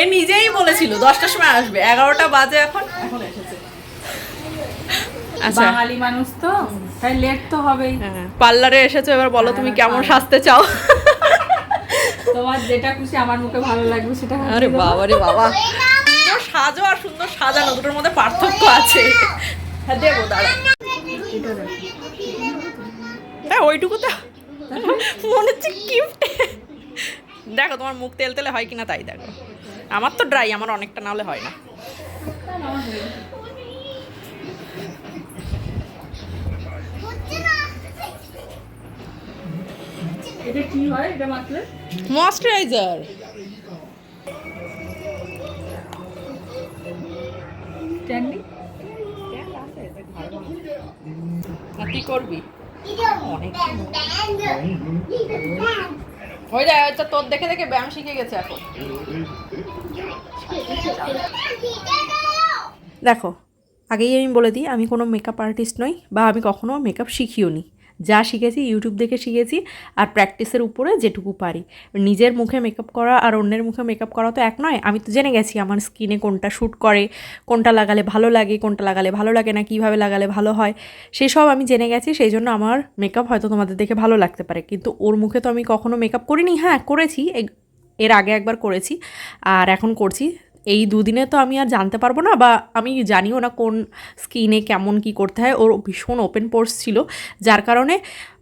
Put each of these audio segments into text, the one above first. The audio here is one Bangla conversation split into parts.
এ নিজেই বলেছিল দশটার সময় আসবে। এগারোটা বাজে এখন। এখন এসেছে। আচ্ছা। বাঙালি মানুষ তো তাই লেট তো হবেই। হ্যাঁ, পার্লারে এসেছ এবার বলো তুমি কেমন সাজতে চাও? তোমার যেটা খুশি আমার মুখে ভালো লাগবে সেটা আরে বাবা রে বাবা। সাজো আর সুন্দর সাজানো দুটোর মধ্যে পার্থক্য আছে। হ্যাঁ দেবো দাঁড়া হ্যাঁ ওইটুকু তো মনে হচ্ছে গিফট দেখো তোমার মুখ তেল তেলে হয় কিনা তাই দেখো। আমার তো ড্রাই আমার অনেকটা নাহলে হয় না। এটা কি হয়? এটা মাখলে? ময়শ্চারাইজার ট্যান্ডি কি করবি? হয়ে যায় তোর দেখে দেখে ব্যায়াম শিখে গেছে এখন। দেখো, আগেই আমি বলে দিই, আমি কোনো মেকআপ আর্টিস্ট নই বা আমি কখনো মেকআপ শিখিও নি। যা শিখেছি ইউটিউব দেখে শিখেছি আর প্র্যাকটিসের উপরে যেটুকু পারি। নিজের মুখে মেকআপ করা আর অন্যের মুখে মেকআপ করা তো এক নয়, আমি তো জেনে গেছি আমার স্কিনে কোনটা শ্যুট করে, কোনটা লাগালে ভালো লাগে, কোনটা লাগালে ভালো লাগে না, কীভাবে লাগালে ভালো হয়, সেসব আমি জেনে গেছি সেই জন্য আমার মেকআপ হয়তো তোমাদের দেখে ভালো লাগতে পারে। কিন্তু ওর মুখে তো আমি কখনো মেকআপ করিনি হ্যাঁ করেছি এর আগে একবার করেছি, আর এখন করছি এই দুদিনে তো আমি আর জানতে পারব না বা আমি জানিও না কোন স্কিনে কেমন কি করতে হয়। ওর ভীষণ ওপেন পোর্স ছিল। যার কারণে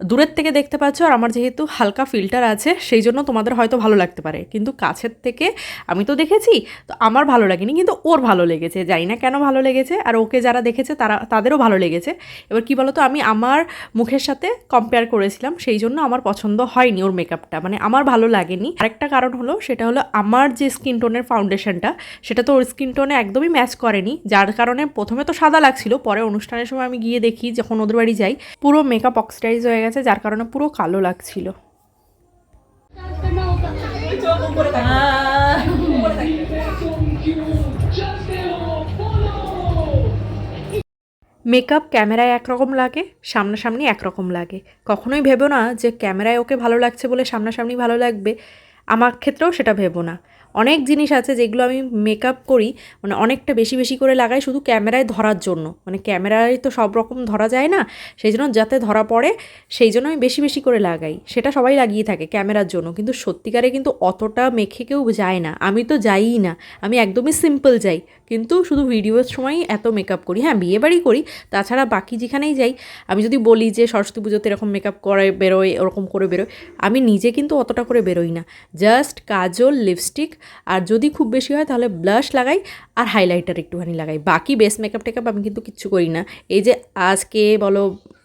দূরের থেকে দেখতে পাচ্ছ আর আমার যেহেতু হালকা ফিল্টার আছে, সেই জন্য তোমাদের হয়তো ভালো লাগতে পারে। কিন্তু কাছের থেকে আমি তো দেখেছি, তো আমার ভালো লাগেনি, কিন্তু ওর ভালো লেগেছে। জানি না কেন ভালো লেগেছে, আর ওকে যারা দেখেছে তারা, তাদেরও ভালো লেগেছে। এবার কি বলতো, আমি আমার মুখের সাথে কম্পেয়ার করেছিলাম, সেই জন্য আমার পছন্দ হয়নি ওর মেকআপটা মানে আমার ভালো লাগেনি। আরেকটা কারণ হলো, সেটা হলো আমার যে স্কিন টোনের ফাউন্ডেশনটা সেটা তো ওর স্কিন টোনে একদমই ম্যাচ করেনি। যার কারণে প্রথমে তো সাদা লাগছিল, পরে অনুষ্ঠানের সময় আমি গিয়ে দেখি যখন ওদের বাড়ি যাই, পুরো মেকআপ অক্সিডাইজ হয়ে গেছে, যার কারণে পুরো কালো লাগছিল। মেকআপ ক্যামেরায় একরকম লাগে, সামনাসামনি একরকম লাগে। কখনোই ভেবো না যে ক্যামেরায় ওকে ভালো লাগছে বলে সামনাসামনি ভালো লাগবে। আমার ক্ষেত্রেও সেটা ভেবো না। অনেক জিনিস আছে যেগুলো আমি মেকআপ করি মানে অনেকটা বেশি বেশি করে লাগাই শুধু ক্যামেরায় ধরার জন্য। মানে ক্যামেরায় তো সব রকম ধরা যায় না, সেই জন্য যাতে ধরা পড়ে, সেই জন্য আমি বেশি বেশি করে লাগাই। সেটা সবাই লাগিয়ে থাকে ক্যামেরার জন্য, কিন্তু সত্যিকারে কিন্তু অতটা মেখে কেউ যায় না। আমি তো যাইই না, আমি একদমই সিম্পল যাই, কিন্তু শুধু ভিডিওর সময়ই এত মেকআপ করি। হ্যাঁ বিয়ে বাড়ি করি, তাছাড়া বাকি যেখানেই যাই, আমি যদি বলি যে সরস্বতী পুজোতে এরকম মেকআপ করে বেরোয়, ওরকম করে বেরোয়, আমি নিজে কিন্তু অতটা করে বেরোই না। জাস্ট কাজল লিপস্টিক আর যদি খুব বেশি হয় তাহলে ব্লাশ লাগাই আর হাইলাইটার একটুখানি লাগাই। বাকি বেস মেকআপ টেকআপ আমি কিন্তু কিচ্ছু করি না। এই যে আজকে বলো,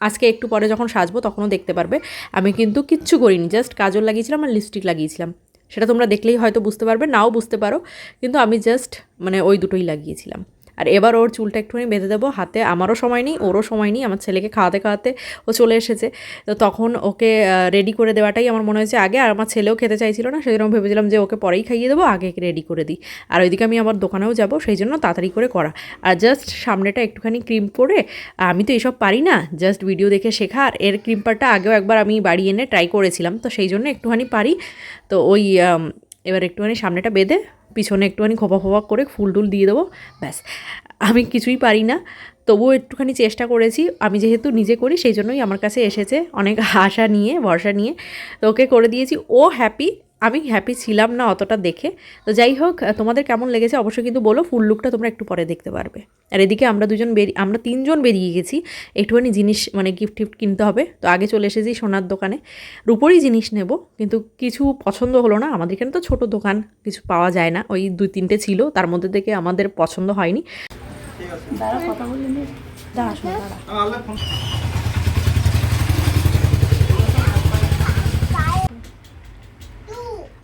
আজকে একটু পরে যখন সাজবো তখনও দেখতে পারবে। আমি কিন্তু কিচ্ছু করিনি জাস্ট কাজল লাগিয়েছিলাম আর লিপস্টিক লাগিয়েছিলাম। সেটা তোমরা দেখলেই হয়তো বুঝতে পারবে, নাও বুঝতে পারো। কিন্তু আমি জাস্ট মানে ওই দুটোই লাগিয়েছিলাম। আর এবার ওর চুলটা একটুখানি বেঁধে দেবো। হাতে আমারও সময় নেই, ওরও সময় নেই। আমার ছেলেকে খাওয়াতে খাওয়াতে ও চলে এসেছে। তো তখন ওকে রেডি করে দেওয়াটাই আমার মনে হয়েছে আগে। আর আমার ছেলেও খেতে চাইছিল না সেই জন্য ভেবেছিলাম যে ওকে পরেই খাইয়ে দেবো, আগে রেডি করে দিই। আর ওইদিকে আমি আমার দোকানেও যাব, সেই জন্য তাড়াতাড়ি করে করা। আর জাস্ট সামনেটা একটুখানি ক্রিম করে, আমি তো এসব পারি না। জাস্ট ভিডিও দেখে শেখা। আর এর ক্রিম পারটা আগেও একবার আমি বাড়ি এনে ট্রাই করেছিলাম। তো সেই জন্য একটুখানি পারি। তো ওই এবার একটুখানি সামনেটা বেঁধে পিছনে একটুখানি খোপা খোপা করে ফুল টুল দিয়ে দেবো, ব্যাস। আমি কিছুই পারি না, তবুও একটুখানি চেষ্টা করেছি। আমি যেহেতু নিজে করি, সেই জন্যই আমার কাছে এসেছে অনেক আশা নিয়ে, ভরসা নিয়ে। তো ওকে করে দিয়েছি। ও হ্যাপি আমি হ্যাপি ছিলাম না অতটা দেখে। তো যাই হোক তোমাদের কেমন লেগেছে অবশ্যই কিন্তু বলো ফুল লুকটা তোমরা একটু পরে দেখতে পারবে। আর এদিকে আমরা দুজন বেরিয়ে আমরা তিনজন বেরিয়ে গেছি। একটুখানি জিনিস মানে গিফট টিফট কিনতে হবে। তো আগে চলে এসেছি সোনার দোকানে। রূপোরই জিনিস নেব কিন্তু কিছু পছন্দ হলো না। আমাদের এখানে তো ছোট দোকান কিছু পাওয়া যায় না। ওই দুই তিনটে ছিল তার মধ্যে থেকে আমাদের পছন্দ হয়নি। দাঁড়া কথা বলে দাঁড়া শোনো, দাঁড়া।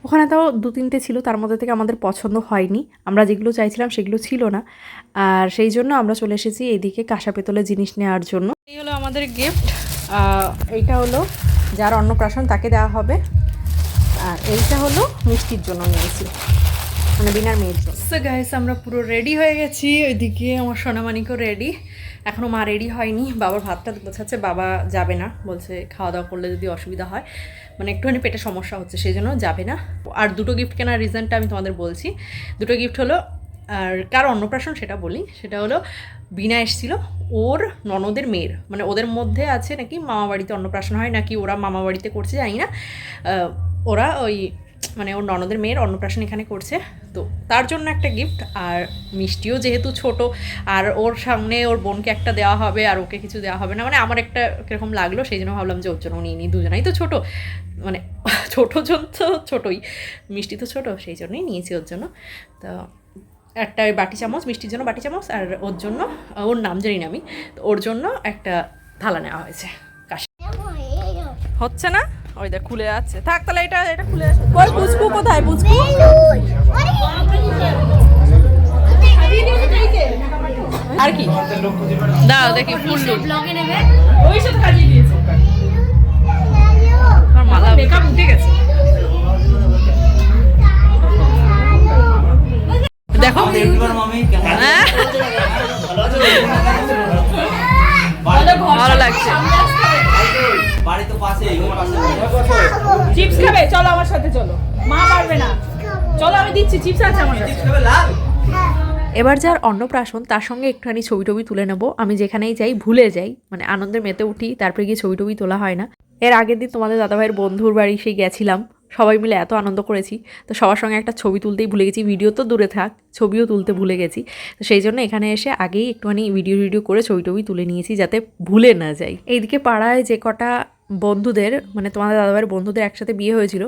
ওখানে তাও দু তিনটে ছিল, তার মধ্যে থেকে আমাদের পছন্দ হয়নি। আমরা যেগুলো চাইছিলাম সেগুলো ছিল না। আর সেই জন্য আমরা চলে এসেছি এইদিকে কাঁসা পেতলের জিনিস নেওয়ার জন্য। এই হলো আমাদের গিফট এইটা হলো যার অন্নপ্রাশন তাকে দেওয়া হবে। আর এইটা হলো মিষ্টির জন্য নিয়েছি মানে বিনার মেয়ের জন্য। গাইস আমরা পুরো রেডি হয়ে গেছি। ওইদিকে আমার সোনামানিকও রেডি এখনও মা রেডি হয়নি। বাবার ভাতটা বোঝাচ্ছে বাবা যাবে না। বলছে খাওয়া দাওয়া করলে যদি অসুবিধা হয়। মানে একটুখানি পেটে সমস্যা হচ্ছে সেই জন্য যাবে না। আর দুটো গিফট কেনার রিজনটা আমি তোমাদের বলছি। দুটো গিফট হলো, আর কার অন্নপ্রাশন সেটা বলি, সেটা হলো বিনা এসেছিল ওর ননদের মেয়ের। মানে ওদের মধ্যে আছে নাকি মামা বাড়িতে অন্নপ্রাশন হয়, নাকি ওরা মামা বাড়িতে করছে, জানি না। ওরা ওই মানে ওর ননদের মেয়ের অন্নপ্রাশন এখানে করছে। তো তার জন্য একটা গিফট আর মিষ্টিও যেহেতু ছোট, আর ওর সামনে ওর বোনকে একটা দেওয়া হবে, আর ওকে কিছু দেওয়া হবে না। মানে আমার একটা কীরকম লাগল, সেই জন্য ভাবলাম যে ওর জন্য নিয়ে নিই দুজনাই তো ছোট। মানে ছোটো জন তো ছোটোই। মিষ্টি তো ছোট সেই জন্যই নিয়েছি ওর জন্য। তো একটা ওই বাটি চামচ মিষ্টির জন্য বাটি চামচ আর ওর জন্য ওর নাম জানি না আমি তো ওর জন্য একটা থালা নেওয়া হয়েছে। কাশ হচ্ছে না? ওই দেখ খুলে যাচ্ছে থাক তাহলে এটা এটা খুলে যাচ্ছে ওই পুচকু কোথায় পুচকু? আর কি? দাও দেখি ফুল ব্লগে নেবে? ওই সাথে সাজিয়ে মেকআপ উঠে গেছে। দেখো। হ্যাঁ। ভালো লাগছে। বাড়ি তো পাশেই ওর পাশে। চিপস খাবে? চলো আমার সাথে চলো। মা পারবে না। চলো আমি দিচ্ছি। চিপস আছে আমার কাছে। খাবে? লাল? এবার যার অন্নপ্রাশন তার সঙ্গে একটুখানি ছবি টবি তুলে নেব। আমি যেখানেই যাই ভুলে যাই। মানে আনন্দে মেতে উঠি তারপরে গিয়ে ছবি টবি তোলা হয় না। এর আগের দিন তোমাদের দাদাভাইয়ের বন্ধুর বাড়ি সেই গেছিলাম। সবাই মিলে এত আনন্দ করেছি। তো সবার সঙ্গে একটা ছবি তুলতেই ভুলে গেছি। ভিডিও তো দূরে থাক, ছবিও তুলতে ভুলে গেছি। তো সেই জন্য এখানে এসে আগেই একটুখানি ভিডিও ভিডিও করে ছবি টবি তুলে নিয়েছি যাতে ভুলে না যাই। এইদিকে পাড়ায় যে কটা বন্ধুদের মানে তোমাদের দাদাভাইয়ের বন্ধুদের একসাথে বিয়ে হয়েছিল,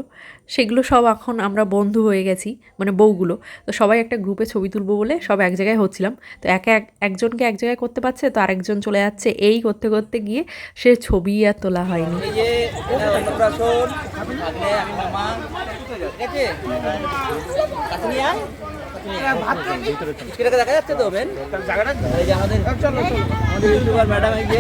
সেগুলো সব এখন আমরা বন্ধু হয়ে গেছি মানে বউগুলো। তো সবাই একটা গ্রুপে ছবি তুলবো বলে সব এক জায়গায় হচ্ছিলাম। তো একে এক, একজনকে এক জায়গায় করতে পারছে, তো আরেকজন চলে যাচ্ছে। এই করতে করতে গিয়ে সে ছবি আর তোলা হয়নি। আমি মামা। দেখা যাচ্ছে তো বেন এই যে আমাদের আমাদের ইউটিউবার ম্যাডাম এই যে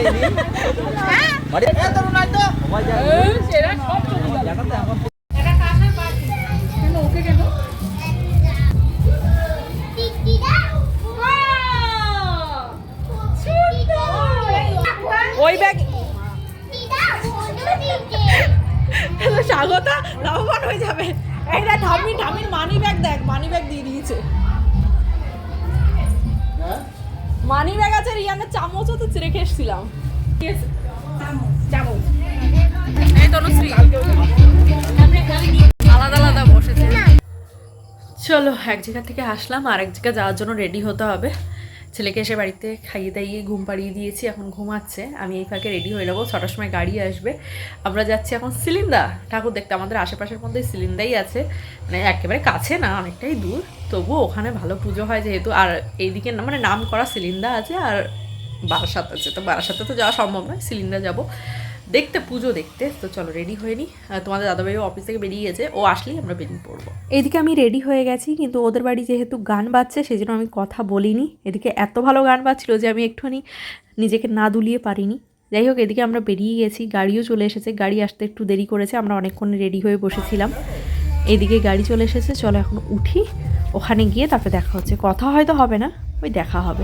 মানি ব্যাগ রিয়ানের চামচও তো রেখে এসেছিলাম। আলাদা আলাদা বসেছে। চলো, এক জায়গা থেকে আসলাম আর এক জায়গা যাওয়ার জন্য রেডি হতে হবে। ছেলেকে এসে বাড়িতে খাইয়ে দাইয়ে ঘুম পাড়িয়ে দিয়েছি, এখন ঘুমাচ্ছে। আমি এই ফাঁকে রেডি হয়ে নেব, ছটার সময় গাড়ি আসবে। আমরা যাচ্ছি এখন সিলিন্দা ঠাকুর, দেখতে আমাদের আশেপাশের মধ্যে সিলিন্দাই আছে। মানে একেবারে কাছে না, অনেকটাই দূর। তবুও ওখানে ভালো পুজো হয় যেহেতু। আর এইদিকে মানে নাম করা সিলিন্দা আছে আর বারাসাত আছে। তো বারাসাতে তো যাওয়া সম্ভব নয়, সিলিন্ডার যাব। দেখতে পুজো দেখতে। তো চলো রেডি হয়ে নি। তোমাদের দাদাভাইও অফিস থেকে বেরিয়ে গেছে। ও আসলেই আমরা বেরিয়ে পড়ব এদিকে আমি রেডি হয়ে গেছি কিন্তু ওদের বাড়ি যেহেতু গান বাজছে সেই জন্য আমি কথা বলিনি। এদিকে এত ভালো গান বাজছিল যে আমি একটুখানি নিজেকে না দুলিয়ে পারিনি। যাই হোক এদিকে আমরা বেরিয়ে গেছি গাড়িও চলে এসেছে। গাড়ি আসতে একটু দেরি করেছে আমরা অনেকক্ষণ রেডি হয়ে বসেছিলাম। এদিকে গাড়ি চলে এসেছে চলো এখন উঠি। ওখানে গিয়ে তারপরে দেখা হচ্ছে। কথা হয়তো হবে না ওই দেখা হবে।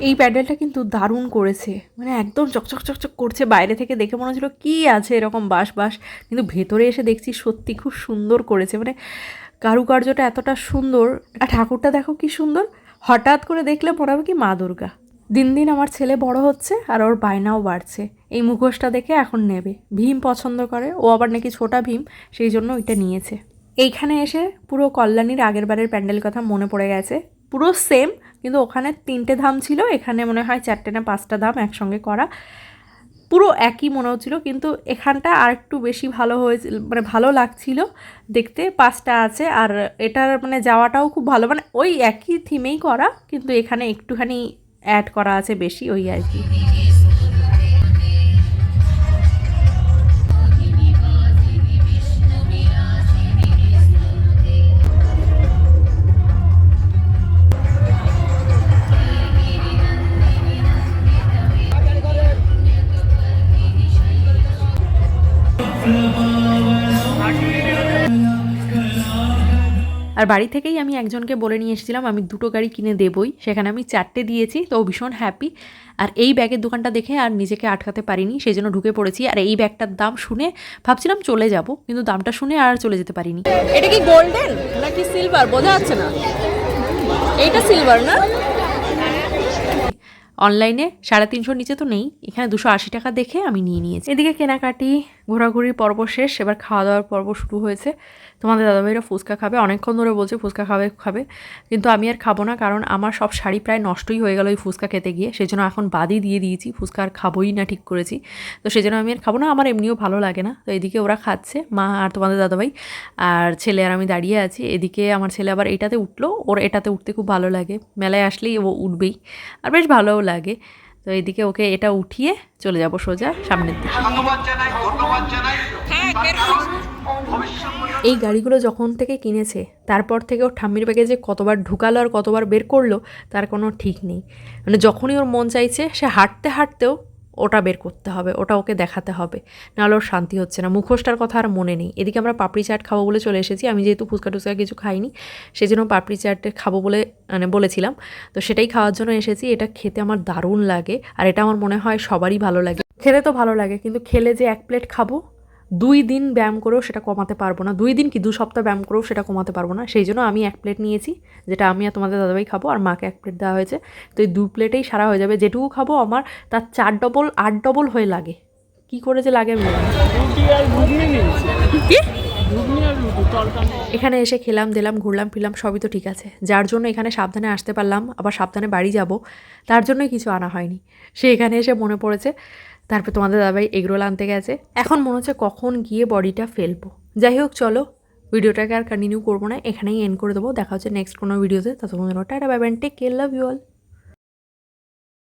এই প্যান্ডেলটা কিন্তু দারুণ করেছে। মানে একদম চকচক চকচক করছে, বাইরে থেকে দেখে মনে হচ্ছিল কী আছে এরকম বাস বাস কিন্তু ভেতরে এসে দেখছি সত্যি খুব সুন্দর করেছে। মানে কারুকার্যটা এতটা সুন্দর। আর ঠাকুরটা দেখো কি সুন্দর। হঠাৎ করে দেখলে মনে হবে কি মা দুর্গা। দিন দিন আমার ছেলে বড় হচ্ছে আর ওর বায়নাও বাড়ছে। এই মুখোশটা দেখে এখন নেবে। ভীম পছন্দ করে। ও আবার নাকি ছোটা ভীম, সেই জন্য ওইটা নিয়েছে। এইখানে এসে পুরো কল্যাণীর আগের বারের প্যান্ডেল কথা মনে পড়ে গেছে। পুরো সেম কিন্তু ওখানে তিনটে ধাম ছিল, এখানে মনে হয় চারটে না পাঁচটা ধাম একসঙ্গে করা। পুরো একই মনে হচ্ছিল, কিন্তু এখানটা আর একটু বেশি ভালো হয়েছিল মানে ভালো লাগছিল দেখতে, পাঁচটা আছে, আর এটার মানে যাওয়াটাও খুব ভালো। মানে ওই একই থিমেই করা, কিন্তু এখানে একটুখানি অ্যাড করা আছে বেশি, ওই আর কি। আর বাড়ি থেকেই আমি একজনকে বলে নিয়ে এসেছিলাম আমি দুটো গাড়ি কিনে দেবই। সেখানে আমি চারটে দিয়েছি তো ভীষণ হ্যাপি আর এই ব্যাগের দোকানটা দেখে আর নিজেকে আটকাতে পারিনি সেই জন্য ঢুকে পড়েছি। আর এই ব্যাগটার দাম শুনে ভাবছিলাম চলে যাব কিন্তু দামটা শুনে আর চলে যেতে পারিনি। এটা কি গোল্ডেন নাকি সিলভার বোঝা যাচ্ছে না। এইটা সিলভার না? অনলাইনে সাড়ে তিনশোর নিচে তো নেই এখানে দুশো আশি টাকা দেখে আমি নিয়ে নিয়েছি। এদিকে কেনাকাটি ঘোরাঘুরির পর্ব শেষ এবার খাওয়া দাওয়ার পর্ব শুরু হয়েছে। তোমাদের দাদাভাইরা ফুচকা খাবে। অনেকক্ষণ ধরে বলছে ফুচকা খাবে খাবে। কিন্তু আমি আর খাব না কারণ আমার সব শাড়ি প্রায় নষ্টই হয়ে গেল ওই ফুচকা খেতে গিয়ে। সেই জন্য এখন বাদই দিয়ে দিয়েছি ফুচকা আর খাবোই না ঠিক করেছি। তো সেই জন্য আমি আর খাব না আমার এমনিও ভালো লাগে না। তো এদিকে ওরা খাচ্ছে মা আর তোমাদের দাদাভাই। আর ছেলে আর আমি দাঁড়িয়ে আছি। এদিকে আমার ছেলে আবার এটাতে উঠল ওর এটাতে উঠতে খুব ভালো লাগে। মেলায় আসলেই ও উঠবেই আর বেশ ভালোও লাগে। তো এদিকে ওকে এটা উঠিয়ে চলে যাব সোজা সামনের দিকে। এই গাড়িগুলো যখন থেকে কিনেছে, তারপর থেকে ওর ঠাম্মির ব্যাগে যে কতবার ঢুকালো আর কতবার বের করল, তার কোনো ঠিক নেই। মানে যখনই ওর মন চাইছে, সে হাঁটতে হাঁটতেও ওটা বের করতে হবে, ওটা ওকে দেখাতে হবে। নাহলে ওর শান্তি হচ্ছে না, মুখোশটার কথা আর মনে নেই। এদিকে আমরা পাপড়ি চাট খাব বলে চলে এসেছি, আমি যেহেতু ফুচকা টুচকা কিছু খাইনি সেই জন্য পাপড়ি চাট খাব বলে মানে বলেছিলাম। তো সেটাই খাওয়ার জন্য এসেছি, এটা খেতে আমার দারুণ লাগে, আর এটা আমার মনে হয় সবারই ভালো লাগে। খেতে তো ভালো লাগে, কিন্তু খেলে যে এক প্লেট খাব দুই দিন ব্যায়াম করেও সেটা কমাতে পারব না। দুই দিন কি? দু সপ্তাহ ব্যায়াম করেও সেটা কমাতে পারব না। সেই জন্য আমি এক প্লেট নিয়েছি যেটা আমি আর তোমাদের দাদাভাই খাব আর মাকে এক প্লেট দেওয়া হয়েছে। তো এই দু প্লেটেই সারা হয়ে যাবে। যেটুকু খাব আমার তার চার ডবল আট ডবল হয়ে লাগে। কি করে যে লাগে আমি কি? এখানে এসে খেলাম দিলাম ঘুরলাম ফিরলাম সবই তো ঠিক আছে। যার জন্য এখানে সাবধানে আসতে পারলাম আবার সাবধানে বাড়ি যাব। তার জন্যই কিছু আনা হয়নি। সে এখানে এসে মনে পড়েছে তারপর তোমাদের দাদাভাই এগরোল আনতে গেছে। এখন মনে হচ্ছে কখন গিয়ে বডিটা ফেলব। যাই হোক, চলো, ভিডিওটাকে আর কন্টিনিউ করব না। এখানেই এন্ড করে দেবো। দেখা হচ্ছে নেক্সট কোনো ভিডিওতে ততক্ষণ tata bye bye take care love you all